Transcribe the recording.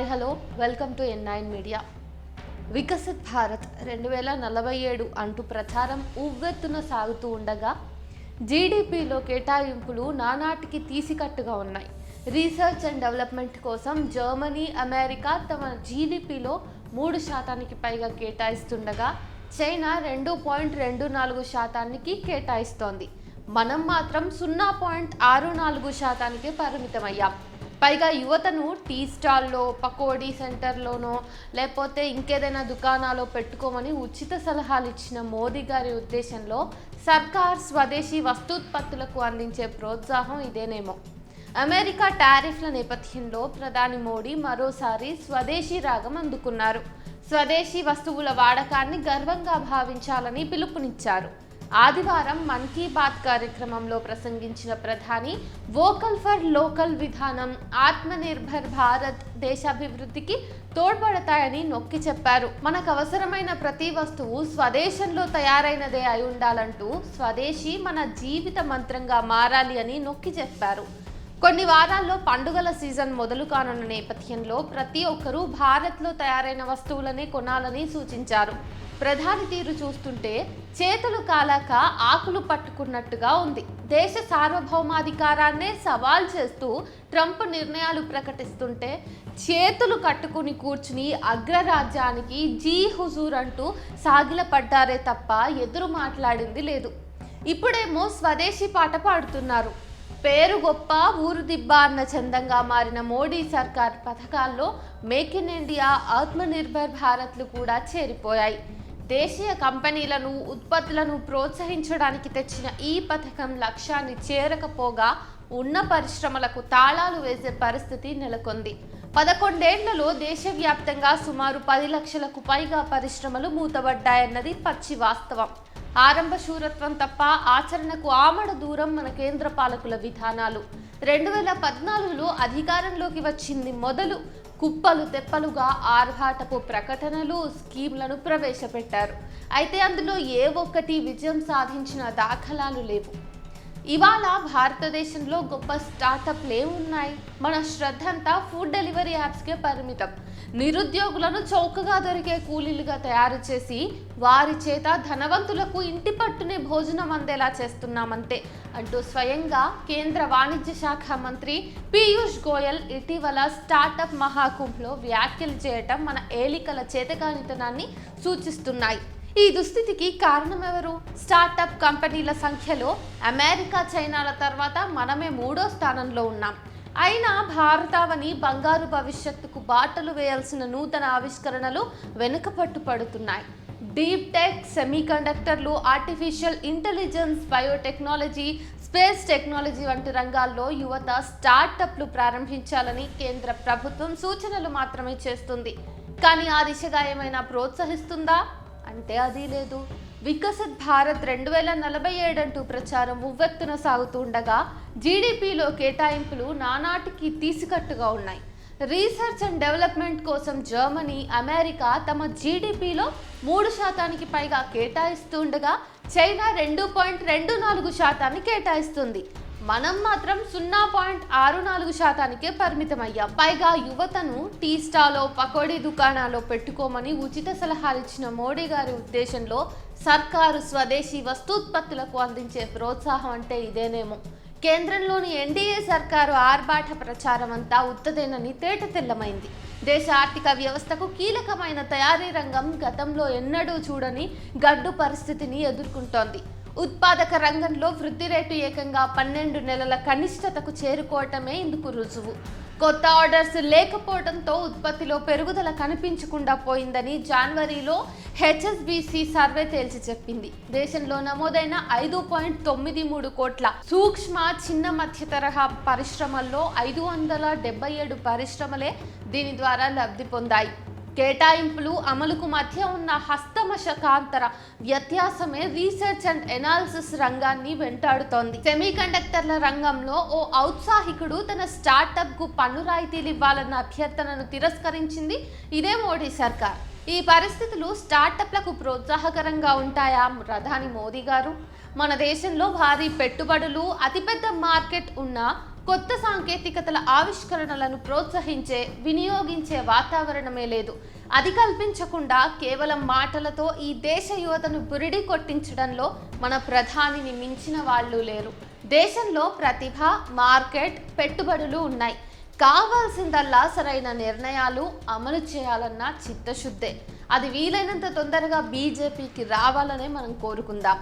Hi hello. Welcome to N nine media Viksit Bharat రెండు వేల నలభై ఏడు అంటూ ప్రచారం ఉవ్వెత్తున సాగుతూ ఉండగా జీడిపిలో కేటాయింపులు నానాటికి తీసికట్టుగా ఉన్నాయి. రీసెర్చ్ అండ్ డెవలప్మెంట్ కోసం జర్మనీ అమెరికా తమ జీడిపిలో మూడు శాతానికి పైగా కేటాయిస్తుండగా చైనా రెండు పాయింట్ రెండు నాలుగు శాతానికి కేటాయిస్తోంది. మనం మాత్రం సున్నా పాయింట్ ఆరు నాలుగు శాతానికే పరిమితమయ్యాం. పైగా యువతను టీ స్టాల్లో పకోడీ సెంటర్లోనో లేకపోతే ఇంకేదైనా దుకాణాలో పెట్టుకోమని ఉచిత సలహాలు ఇచ్చిన మోదీ గారి ఉద్దేశంలో సర్కార్ స్వదేశీ వస్తూత్పత్తులకు అందించే ప్రోత్సాహం ఇదేనేమో. అమెరికా టారిఫ్ల నేపథ్యంలో ప్రధాని మోడీ మరోసారి స్వదేశీ రాగం అందుకున్నారు. స్వదేశీ వస్తువుల వాడకాన్ని గర్వంగా భావించాలని పిలుపునిచ్చారు. ఆదివారం మన్ కీ బాత్ కార్యక్రమంలో ప్రసంగించిన ప్రధాని వోకల్ ఫర్ లోకల్ విధానం ఆత్మనిర్భర్ భారత్ దేశాభివృద్ధికి తోడ్పడతాయని నొక్కి చెప్పారు. మనకు అవసరమైన ప్రతి వస్తువు స్వదేశంలో తయారైనదే అయి ఉండాలంటూ స్వదేశీ మన జీవిత మంత్రంగా మారాలి అని నొక్కి చెప్పారు. కొన్ని వారాల్లో పండుగల సీజన్ మొదలు కానున్న నేపథ్యంలో ప్రతి ఒక్కరూ భారత్లో తయారైన వస్తువులనే కొనాలని సూచించారు. ప్రధాని తీరు చూస్తుంటే చేతులు కాలాక ఆకులు పట్టుకున్నట్టుగా ఉంది. దేశ సార్వభౌమాధికారాన్నే సవాల్ చేస్తూ ట్రంప్ నిర్ణయాలు ప్రకటిస్తుంటే చేతులు కట్టుకుని కూర్చుని అగ్రరాజ్యానికి జీ హుజూర్ అంటూ సాగిలపడ్డారే తప్ప ఎదురు మాట్లాడింది లేదు. ఇప్పుడేమో స్వదేశీ పాట పాడుతున్నారు. పేరు గొప్ప ఊరు దిబ్బ అన్న చందంగా మారిన మోడీ సర్కార్ పథకాల్లో మేక్ ఇన్ ఇండియా ఆత్మనిర్భర్ భారత్లు కూడా చేరిపోయాయి. దేశీయ కంపెనీలను ఉత్పత్తులను ప్రోత్సహించడానికి తెచ్చిన ఈ పథకం లక్ష్యాన్ని చేరకపోగా ఉన్న పరిశ్రమలకు తాళాలు వేసే పరిస్థితి నెలకొంది. పదకొండేళ్ళలో దేశవ్యాప్తంగా సుమారు పది లక్షలకు పైగా పరిశ్రమలు మూతబడ్డాయన్నది పచ్చి వాస్తవం. ఆరంభ శూరత్వం తప్ప ఆచరణకు ఆమడ దూరం మన కేంద్ర పాలకుల విధానాలు. రెండు వేల పద్నాలుగులో అధికారంలోకి వచ్చింది మొదలు కుప్పలు తెప్పలుగా ఆర్భాటపు ప్రకటనలు స్కీమ్లను ప్రవేశపెట్టారు. అయితే అందులో ఏ ఒక్కటి విజయం సాధించిన దాఖలాలు లేవు. ఇవాళ భారతదేశంలో గొప్ప స్టార్టప్లే ఉన్నాయి. మన శ్రద్ధ అంతా ఫుడ్ డెలివరీ యాప్స్కే పరిమితం. నిరుద్యోగులను చౌకగా దొరికే కూలీలుగా తయారు చేసి వారి చేత ధనవంతులకు ఇంటి పట్టునే భోజనం అందేలా చేస్తున్నామంతే అంటూ స్వయంగా కేంద్ర వాణిజ్య శాఖ మంత్రి పీయూష్ గోయల్ ఇటీవల స్టార్టప్ మహాకుంభ్లో వ్యాఖ్యలు చేయటం మన ఏలికల చేతకానితనాన్ని సూచిస్తున్నాయి. ఈ దుస్థితికి కారణం ఎవరు స్టార్టప్ కంపెనీల సంఖ్యలో అమెరికా చైనాల తర్వాత మనమే మూడో స్థానంలో ఉన్నాం. అయినా భారతావని బంగారు భవిష్యత్తుకు బాటలు వేయాల్సిన నూతన ఆవిష్కరణలు వెనుకపట్టు పడుతున్నాయి. Deep tech సెమీకండక్టర్లు artificial intelligence biotechnology space technology వంటి రంగాల్లో యువత స్టార్టప్లు ప్రారంభించాలని కేంద్ర ప్రభుత్వం సూచనలు మాత్రమే చేస్తుంది. కానీ ఆ దిశగా ఏమైనా ప్రోత్సహిస్తుందా? అంటే అది లేదు. వికసిత్ భారత్ రెండు వేల నలభై ఏడంటూ ప్రచారం ఉవ్వెత్తున సాగుతుండగా జీడిపిలో కేటాయింపులు నానాటికి తీసికట్టుగా ఉన్నాయి. రీసెర్చ్ అండ్ డెవలప్మెంట్ కోసం జర్మనీ అమెరికా తమ జీడిపిలో మూడు శాతానికి పైగా కేటాయిస్తుండగా చైనా రెండు పాయింట్ రెండు నాలుగు శాతాన్ని కేటాయిస్తుంది. మనం మాత్రం సున్నా పాయింట్ ఆరు నాలుగు శాతానికే పరిమితమయ్యాం. పైగా యువతను టీ స్టాలో పకోడీ దుకాణాల్లో పెట్టుకోమని ఉచిత సలహాలు ఇచ్చిన మోడీ గారి ఉద్దేశంలో సర్కారు స్వదేశీ వస్తూత్పత్తులకు అందించే ప్రోత్సాహం అంటే ఇదేనేమో. కేంద్రంలోని ఎన్డీఏ సర్కారు ఆర్భాట ప్రచారం అంతా ఉత్తదేనని తేట తెల్లమైంది. దేశ ఆర్థిక వ్యవస్థకు కీలకమైన తయారీ రంగం గతంలో ఎన్నడూ చూడని గడ్డు పరిస్థితిని ఎదుర్కొంటోంది. ఉత్పాదక రంగంలో వృద్ధి రేటు ఏకంగా పన్నెండు నెలల కనిష్టతకు చేరుకోవటమే ఇందుకు రుజువు. కొత్త ఆర్డర్స్ లేకపోవడంతో ఉత్పత్తిలో పెరుగుదల కనిపించకుండా పోయిందని జనవరిలో హెచ్ఎస్బిసి సర్వే తేల్చి చెప్పింది. దేశంలో నమోదైన ఐదు పాయింట్ తొమ్మిది మూడు కోట్ల సూక్ష్మ చిన్న మధ్య తరహా పరిశ్రమల్లో ఐదు వందల డెబ్బై ఏడు పరిశ్రమలే దీని ద్వారా లబ్ధి పొందాయి. కేటాయింపులు అమలుకు మధ్య ఉన్న హస్తమశకాంతర వ్యత్యాసమే రీసెర్చ్ అండ్ ఎనాలిసిస్ రంగాన్ని వెంటాడుతోంది. సెమీకండక్టర్ల రంగంలో ఓ ఔత్సాహికుడు తన స్టార్టప్కు పన్ను రాయితీలు ఇవ్వాలన్న అభ్యర్థనను తిరస్కరించింది. ఇదే మోడీ సర్కార్. ఈ పరిస్థితులు స్టార్టప్లకు ప్రోత్సాహకరంగా ఉంటాయా? ప్రధాని మోదీ గారు మన దేశంలో భారీ పెట్టుబడులు అతిపెద్ద మార్కెట్ ఉన్న కొత్త సాంకేతికతల ఆవిష్కరణలను ప్రోత్సహించే వినియోగించే వాతావరణమే లేదు. అది కల్పించకుండా కేవలం మాటలతో ఈ దేశ యువతను బురిడి కొట్టించడంలో మన ప్రధానిని మించిన వాళ్ళు లేరు. దేశంలో ప్రతిభ మార్కెట్ పెట్టుబడులు ఉన్నాయి. కావాల్సిందల్లా సరైన నిర్ణయాలు అమలు చేయాలన్న చిత్తశుద్ధే. అది వీలైనంత తొందరగా బీజేపీకి రావాలనే మనం కోరుకుందాం.